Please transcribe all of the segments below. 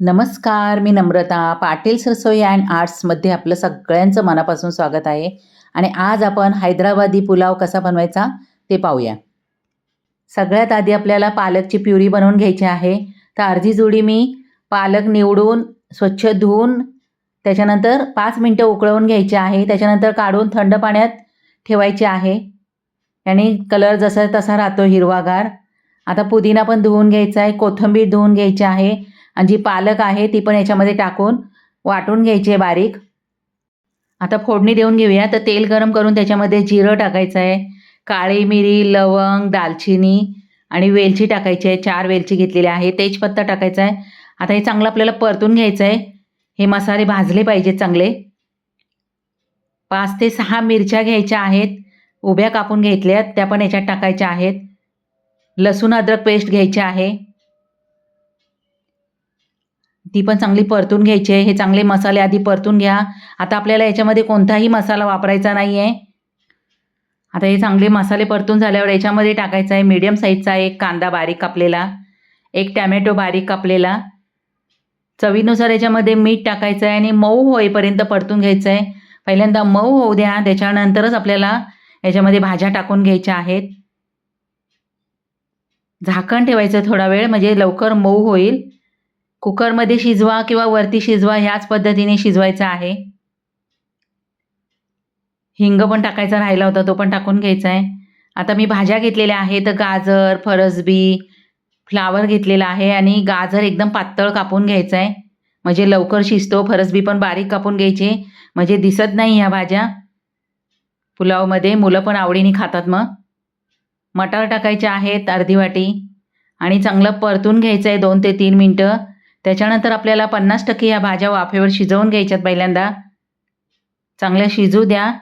नमस्कार मी नम्रता. पाटील सरसोई अँड आर्ट्समध्ये आपलं सगळ्यांचं मनापासून स्वागत आहे. आणि आज आपण हैदराबादी पुलाव कसा बनवायचा ते पाहूया. सगळ्यात आधी आपल्याला पालकची प्युरी बनवून घ्यायची आहे. तर अर्धी जुडी मी पालक निवडून स्वच्छ धुवून त्याच्यानंतर पाच मिनटं उकळवून घ्यायची आहे. त्याच्यानंतर काढून थंड पाण्यात ठेवायचे आहे. आणि कलर जसा तसा राहतो हिरवागार. आता पुदिना पण धुवून घ्यायचा आहे. कोथिंबीर धुवून घ्यायची आहे. आणि जी पालक आहे ती पण याच्यामध्ये टाकून वाटून घ्यायची आहे बारीक. आता फोडणी देऊन घेऊया. तर तेल गरम करून त्याच्यामध्ये जिरं टाकायचं आहे. काळी मिरी लवंग दालचिनी आणि वेलची टाकायची आहे. चार वेलची घेतलेली आहे. तेजपत्ता टाकायचा आहे. आता हे चांगलं आपल्याला परतून घ्यायचं आहे. हे मसाले भाजले पाहिजेत चांगले. पाच ते सहा मिरच्या घ्यायच्या आहेत. उभ्या कापून घेतल्यात. त्या पण याच्यात टाकायच्या आहेत. लसूण अद्रक पेस्ट घ्यायची आहे. ती पण चांगली परतून घ्यायची आहे. हे चांगले मसाले आधी परतून घ्या. आता आपल्याला याच्यामध्ये कोणताही मसाला वापरायचा नाही आहे आता हे चांगले मसाले परतून झाल्यावर याच्यामध्ये टाकायचा आहे मीडियम साईजचा एक कांदा बारीक कापलेला एक टॅमॅटो बारीक कापलेला. चवीनुसार याच्यामध्ये मीठ टाकायचं आहे आणि मऊ होईपर्यंत परतून घ्यायचं आहे. पहिल्यांदा मऊ होऊ द्या. त्याच्यानंतरच आपल्याला याच्यामध्ये भाज्या टाकून घ्यायच्या आहेत. झाकण ठेवायचं थोडा वेळ म्हणजे लवकर मऊ होईल. कुकरमध्ये शिजवा किंवा वरती शिजवा ह्याच पद्धतीने शिजवायचं आहे. हिंग पण टाकायचा राहिला होता तो पण टाकून घ्यायचा आहे आता मी भाज्या घेतलेल्या आहेत गाजर फरसबी फ्लावर घेतलेला आहे आणि गाजर एकदम पातळ कापून घ्यायचं आहे म्हणजे लवकर शिजतो फरसबी पण बारीक कापून घ्यायची. म्हणजे दिसत नाही ह्या भाज्या. पुलावमध्ये मुलं पण आवडीने खातात मग. मटार टाकायचे आहेत अर्धी वाटी. आणि चांगलं परतून घ्यायचं आहे दोन ते तीन मिनटं. त्याच्यानंतर आपल्याला पन्नास टक्के ह्या भाज्या वाफेवर शिजवून घ्यायच्यात पहिल्यांदा. चांगल्या शिजू द्या.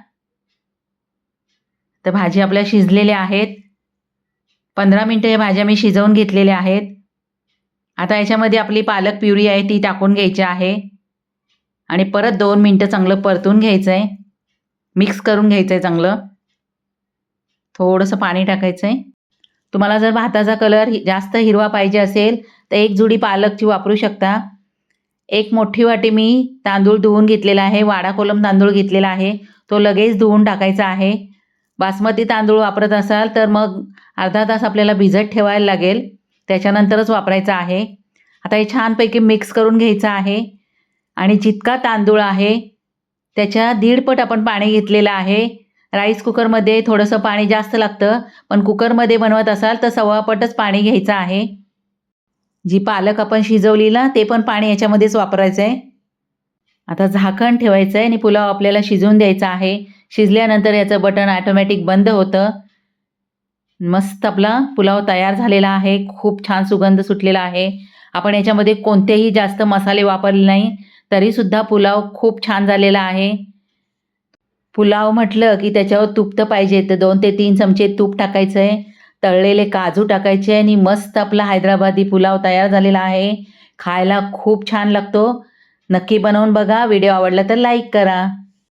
तर भाजी आपल्या शिजलेल्या आहेत. पंधरा मिनटं या भाज्या मी शिजवून घेतलेल्या आहेत. आता याच्यामध्ये आपली पालक प्युरी आहे ती टाकून घ्यायची आहे. आणि परत दोन मिनटं चांगलं परतून घ्यायचं आहे मिक्स करून घ्यायचं आहे चांगलं. थोडंसं पाणी टाकायचं आहे तुम्हाला जर भाताचा कलर जास्त हिरवा पाहिजे असेल तर एक जुडी पालकची वापरू शकता. एक मोठी वाटी मी तांदूळ धुवून घेतलेला आहे वाडा कोलम तांदूळ घेतलेला आहे. तो लगेच धुवून टाकायचा आहे. बासमती तांदूळ वापरत असाल तर मग अर्धा तास आपल्याला भिजत ठेवायला लागेल. त्याच्यानंतरच वापरायचा आहे. आता हे छानपैकी मिक्स करून घ्यायचं आहे. आणि जितका तांदूळ आहे त्याच्या दीडपट आपण पाणी घेतलेलं आहे. राईस कुकरमध्ये थोडंसं पाणी जास्त लागतं पण कुकरमध्ये बनवत असाल तर सव्वापटच पाणी घ्यायचं आहे. जी पालक आपण शिजवली ना ते पण पाणी याच्यामध्येच वापरायचं आहे. आता झाकण ठेवायचं आहे आणि पुलाव आपल्याला शिजवून द्यायचा आहे. शिजल्यानंतर याचं बटन ॲटोमॅटिक बंद होतं. मस्त आपला पुलाव तयार झालेला आहे. खूप छान सुगंध सुटलेला आहे. आपण याच्यामध्ये कोणतेही जास्त मसाले वापरले नाही तरीसुद्धा पुलाव खूप छान झालेला आहे. पुलाव म्हटलं की त्याच्यावर तूप तर पाहिजे. तर दोन ते तीन चमचे तूप टाकायचं आहे. तळलेले काजू टाकायचे आणि मस्त आपला हैदराबादी पुलाव तयार झालेला आहे. खायला खूप छान लागतो. नक्की बनवून बघा. व्हिडिओ आवडला तर लाईक करा.